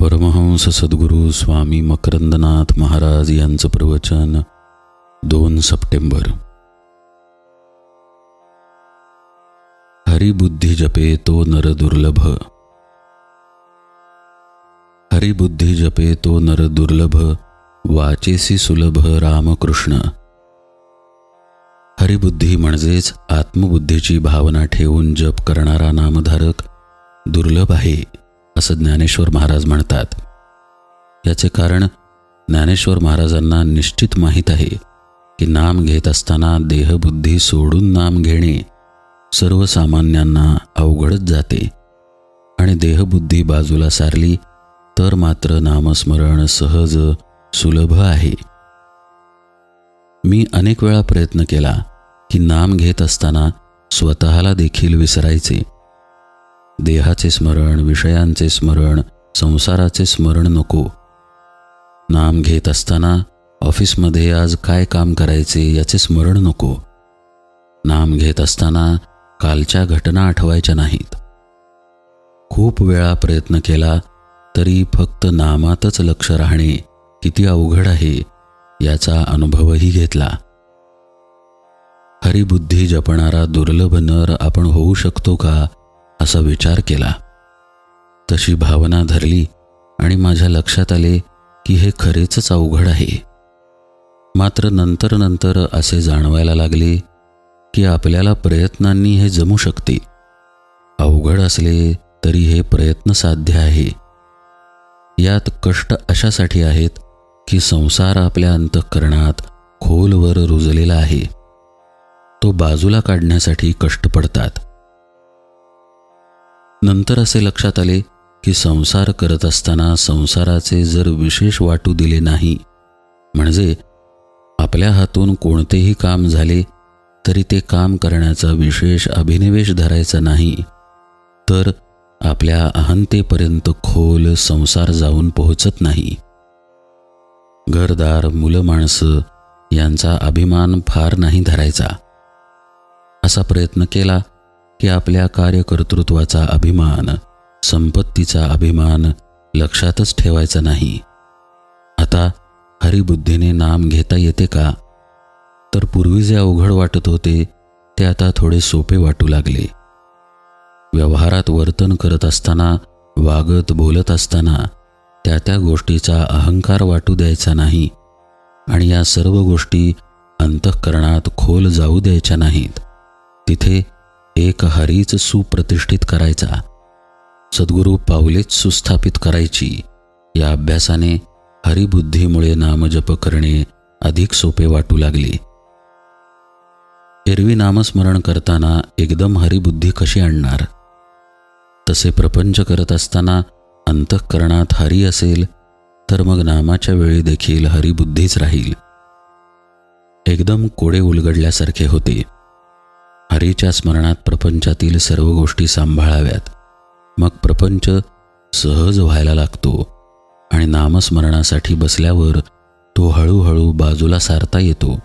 परमहंस सद्गुरू स्वामी मकरंदनाथ महाराज यांचं प्रवचन दोन सप्टेंबर. हरिबुद्धी जपे तो नरदुर्लभ हरिबुद्धी जपे तो नरदुर्लभ वाचेसी सुलभ रामकृष्ण. हरिबुद्धी म्हणजेच आत्मबुद्धीची भावना ठेवून जप करणारा नामधारक दुर्लभ आहे. असं ज्ञानेश्वर महाराज म्हणतात. याचे कारण ज्ञानेश्वर महाराजांना निश्चित माहीत आहे की नाम घेत असताना देहबुद्धी सोडून नाम घेणे सर्वसामान्यांना अवघडच जाते. आणि देहबुद्धी बाजूला सारली तर मात्र नामस्मरण सहज सुलभ आहे. मी अनेक वेळा प्रयत्न केला की नाम घेत असताना स्वतःला देखील विसरायचे. देहाचे स्मरण विषयांचे स्मरण संसाराचे स्मरण नको. नाम घेत असताना ऑफिसमध्ये आज काय काम करायचे याचे स्मरण नको. नाम घेत असताना कालच्या घटना आठवायच्या नाहीत. खूप वेळा प्रयत्न केला तरी फक्त नामातच लक्ष राहणे किती अवघड आहे याचा अनुभवही घेतला. हरिबुद्धी जपणारा दुर्लभ नर आपण होऊ शकतो का असा विचार केला. तशी भावना धरली आणि माझ्या लक्षात आले की हे खरेच अवघड आहे. मात्र नंतर नंतर असे जाणवायला लागले की आपल्याला प्रयत्नांनी हे जमू शकते. अवघड असले तरी हे प्रयत्न साध्य आहे. यात कष्ट अशासाठी आहेत की संसार आपल्या अंतःकरणात खोलवर रुजलेला आहे. तो बाजूला काढण्यासाठी कष्ट पडतात. नंतर असे लक्षात आले की संसार करत असताना संसाराचे जर विशेष वाटू दिले नाही. म्हणजे आपल्या हातून कोणतेही काम झाले तरी ते काम करण्याचा विशेष अभिनिवेश धरायचा नाही. तर आपल्या अहंतेपर्यंत खोल संसार जाऊन पोहोचत नाही. घरदार मुलं माणसं यांचा अभिमान फार नाही धरायचा. असा प्रयत्न केला की आपल्या कार्यकर्तृत्वाचा अभिमान संपत्तीचा अभिमान लक्षातच ठेवायचा नाही. आता हरिबुद्धीने नाम घेता येते का? तर पूर्वी जे अवघड वाटत होते ते आता थोडे सोपे वाटू लागले. व्यवहारात वर्तन करत असताना वागत बोलत असताना त्या त्या गोष्टीचा अहंकार वाटू द्यायचा नाही आणि या सर्व गोष्टी अंतःकरणात खोल जाऊ द्यायच्या नाहीत. तिथे एक हरीच सुप्रतिष्ठित करायचा. सद्गुरू पावलेच सुस्थापित करायची. या अभ्यासाने हरिबुद्धीमुळे नामजप करणे अधिक सोपे वाटू लागले. एरवी नामस्मरण करताना एकदम हरिबुद्धी कशी आणणार? तसे प्रपंच करत असताना अंतःकरणात हरी असेल तर मग नामाच्या वेळी देखील हरिबुद्धीच राहील. एकदम कोडे उलगडल्यासारखे होते. हरीच्या स्मरणात प्रपंचातील सर्व गोष्टी सांभाळाव्यात. मग प्रपंच सहज व्हायला लागतो आणि नामस्मरणासाठी बसल्यावर तो हळूहळू बाजूला सारता येतो.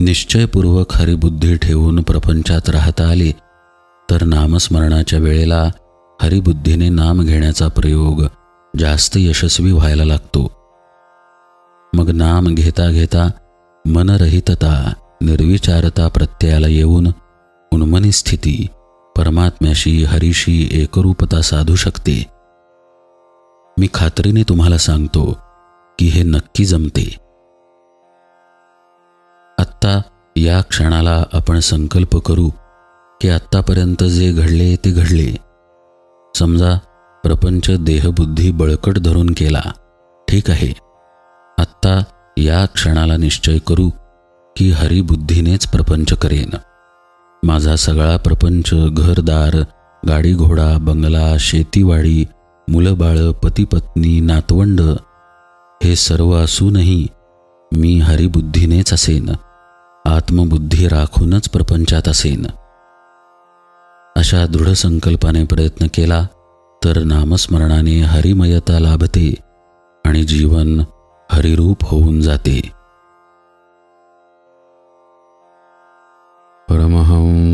निश्चयपूर्वक हरिबुद्धी ठेवून प्रपंचात राहता आले तर नामस्मरणाच्या वेळेला हरिबुद्धीने नाम घेण्याचा प्रयोग जास्त यशस्वी व्हायला लागतो. मग नाम घेता घेता मनरहितता निर्विचारता प्रत्ययाला येऊन उन्मनी स्थिती परमात्म्याशी हरीशी एकरूपता साधू शकते. मी खात्रीने तुम्हाला सांगतो की हे नक्की जमते. आत्ता या क्षणाला आपण संकल्प करू की आत्तापर्यंत जे घडले ते घडले. समजा प्रपंच देहबुद्धी बळकट धरून केला. ठीक आहे. आत्ता या क्षणाला निश्चय करू की हरिबुद्धीनेच प्रपंच करेन. माझा सगळा प्रपंच घरदार गाडी घोडा बंगला शेतीवाडी मुलं बाळं पतीपत्नी नातवंड हे सर्व असूनही मी हरिबुद्धीनेच असेन. आत्मबुद्धी राखूनच प्रपंचात असेन. अशा दृढ संकल्पाने प्रयत्न केला तर नामस्मरणाने हरिमयता लाभते आणि जीवन हरिरूप होऊन जाते.